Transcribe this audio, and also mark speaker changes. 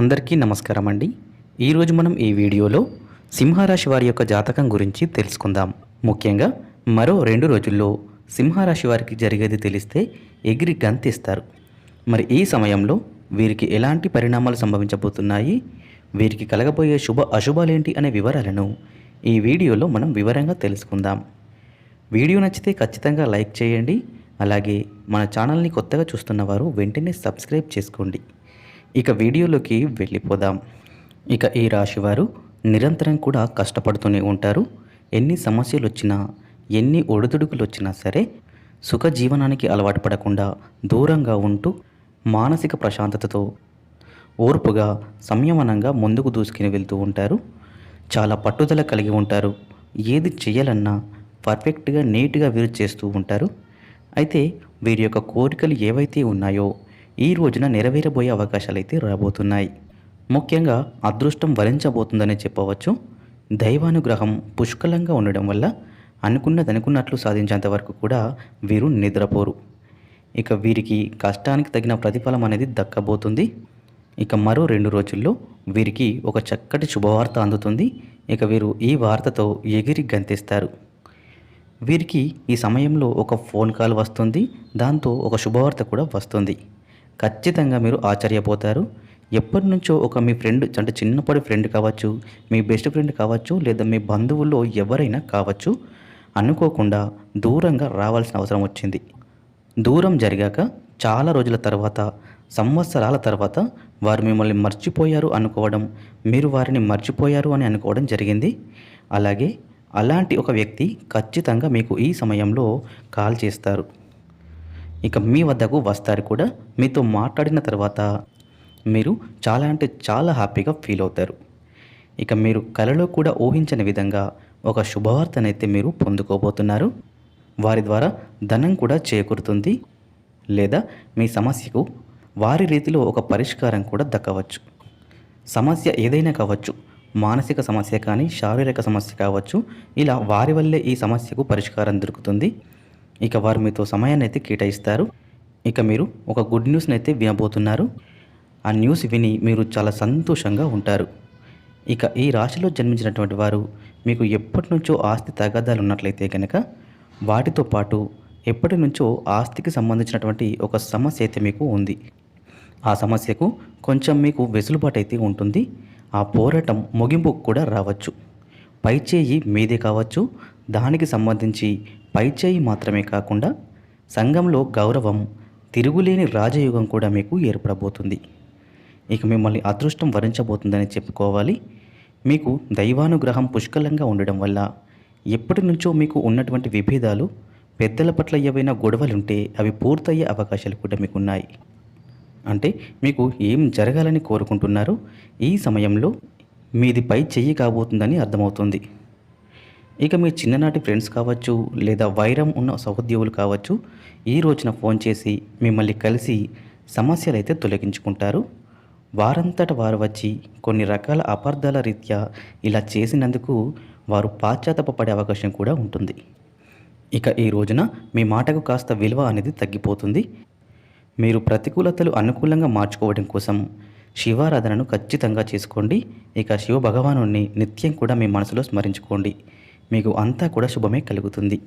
Speaker 1: అందరికీ నమస్కారం అండి. ఈరోజు మనం ఈ వీడియోలో సింహరాశి వారి యొక్క జాతకం గురించి తెలుసుకుందాం. ముఖ్యంగా మరో రెండు రోజుల్లో సింహరాశి వారికి జరిగేది తెలిస్తే ఎగిరి గంతిస్తారు. మరి ఈ సమయంలో వీరికి ఎలాంటి పరిణామాలు సంభవించబోతున్నాయి? వీరికి కలగబోయే శుభ అశుభాలేంటి అనే వివరాలను ఈ వీడియోలో మనం వివరంగా తెలుసుకుందాం. వీడియో నచ్చితే ఖచ్చితంగా లైక్ చేయండి. అలాగే మన ఛానల్ని కొత్తగా చూస్తున్న వారు వెంటనే సబ్స్క్రైబ్ చేసుకోండి. ఇక వీడియోలోకి వెళ్ళిపోదాం. ఇక ఈ రాశివారు నిరంతరం కూడా కష్టపడుతూనే ఉంటారు. ఎన్ని సమస్యలు వచ్చినా ఎన్ని ఒడిదుడుకులు వచ్చినా సరే సుఖ జీవనానికి అలవాటు పడకుండా దూరంగా ఉంటూ మానసిక ప్రశాంతతతో ఓర్పుగా సంయమనంగా ముందుకు దూసుకుని వెళ్తూ ఉంటారు. చాలా పట్టుదల కలిగి ఉంటారు. ఏది చేయాలన్నా పర్ఫెక్ట్గా నీట్గా వీరు చేస్తూ ఉంటారు. అయితే వీరి యొక్క కోరికలు ఏవైతే ఉన్నాయో ఈ రోజున నెరవేరబోయే అవకాశాలు అయితే రాబోతున్నాయి. ముఖ్యంగా అదృష్టం వరించబోతుందనే చెప్పవచ్చు. దైవానుగ్రహం పుష్కలంగా ఉండడం వల్ల అనుకున్నది అనుకున్నట్లు సాధించేంత వరకు కూడా వీరు నిద్రపోరు. ఇక వీరికి కష్టానికి తగిన ప్రతిఫలం అనేది దక్కబోతుంది. ఇక మరో రెండు రోజుల్లో వీరికి ఒక చక్కటి శుభవార్త అందుతుంది. ఇక వీరు ఈ వార్తతో ఎగిరి గంతిస్తారు. వీరికి ఈ సమయంలో ఒక ఫోన్ కాల్ వస్తుంది. దాంతో ఒక శుభవార్త కూడా వస్తుంది. ఖచ్చితంగా మీరు ఆశ్చర్యపోతారు. ఎప్పటి నుంచో ఒక మీ ఫ్రెండ్ అంటే చిన్నప్పటి ఫ్రెండ్ కావచ్చు మీ బెస్ట్ ఫ్రెండ్ కావచ్చు లేదా మీ బంధువుల్లో ఎవరైనా కావచ్చు అనుకోకుండా దూరంగా రావాల్సిన అవసరం వచ్చింది. దూరం జరిగాక చాలా రోజుల తర్వాత సంవత్సరాల తర్వాత వారు మిమ్మల్ని మర్చిపోయారు అనుకోవడం మీరు వారిని మర్చిపోయారు అని అనుకోవడం జరిగింది. అలాగే అలాంటి ఒక వ్యక్తి ఖచ్చితంగా మీకు ఈ సమయంలో కాల్ చేస్తారు. ఇక మీ వద్దకు వస్తారు కూడా. మీతో మాట్లాడిన తర్వాత మీరు చాలా అంటే చాలా హ్యాపీగా ఫీల్ అవుతారు. ఇక మీరు కలలో కూడా ఊహించని విధంగా ఒక శుభవార్తనైతే మీరు పొందుకోబోతున్నారు. వారి ద్వారా ధనం కూడా చేకూరుతుంది. లేదా మీ సమస్యకు వారి రీతిలో ఒక పరిష్కారం కూడా దక్కవచ్చు. సమస్య ఏదైనా కావచ్చు మానసిక సమస్య కానీ శారీరక సమస్య కావచ్చు ఇలా వారి వల్లే ఈ సమస్యకు పరిష్కారం దొరుకుతుంది. ఇక వారు మీతో సమయాన్ని అయితే కేటాయిస్తారు. ఇక మీరు ఒక గుడ్ న్యూస్ని అయితే వినబోతున్నారు. ఆ న్యూస్ విని మీరు చాలా సంతోషంగా ఉంటారు. ఇక ఈ రాశిలో జన్మించినటువంటి వారు మీకు ఎప్పటి నుంచో ఆస్తి తగాదాలు ఉన్నట్లయితే కనుక వాటితో పాటు ఎప్పటి నుంచో ఆస్తికి సంబంధించినటువంటి ఒక సమస్య అయితే మీకు ఉంది. ఆ సమస్యకు కొంచెం మీకు వెసులుబాటు అయితే ఉంటుంది. ఆ పోరాటం ముగింపుకు కూడా రావచ్చు. పైచేయి మీదే కావచ్చు. దానికి సంబంధించి పైచేయి మాత్రమే కాకుండా సంఘంలో గౌరవం తిరుగులేని రాజయుగం కూడా మీకు ఏర్పడబోతుంది. ఇక మిమ్మల్ని అదృష్టం వరించబోతుందని చెప్పుకోవాలి. మీకు దైవానుగ్రహం పుష్కలంగా ఉండడం వల్ల ఎప్పటి నుంచో మీకు ఉన్నటువంటి విభేదాలు పెద్దల పట్ల ఏవైనా గొడవలుంటే అవి పూర్తయ్యే అవకాశాలు కూడా మీకు ఉన్నాయి అంటే మీకు ఏం జరగాలని కోరుకుంటున్నారో ఈ సమయంలో మీది పై చెయ్యి కాబోతుందని అర్థమవుతుంది. ఇక మీ చిన్ననాటి ఫ్రెండ్స్ కావచ్చు లేదా వైరం ఉన్న సహోద్యోగులు కావచ్చు ఈ రోజున ఫోన్ చేసి మిమ్మల్ని కలిసి సమస్యలు అయితే తొలగించుకుంటారు. వారంతట వారు వచ్చి కొన్ని రకాల అపార్థాల రీత్యా ఇలా చేసినందుకు వారు పాశ్చాత్తపడే అవకాశం కూడా ఉంటుంది. ఇక ఈ రోజున మీ మాటకు కాస్త విలువ అనేది తగ్గిపోతుంది. మీరు ప్రతికూలతలు అనుకూలంగా మార్చుకోవడం కోసం శివారాధనను ఖచ్చితంగా చేసుకోండి. ఇక శివ భగవాను నిత్యం కూడా మీ మనసులో స్మరించుకోండి. మీకు అంతా కూడా శుభమే కలుగుతుంది.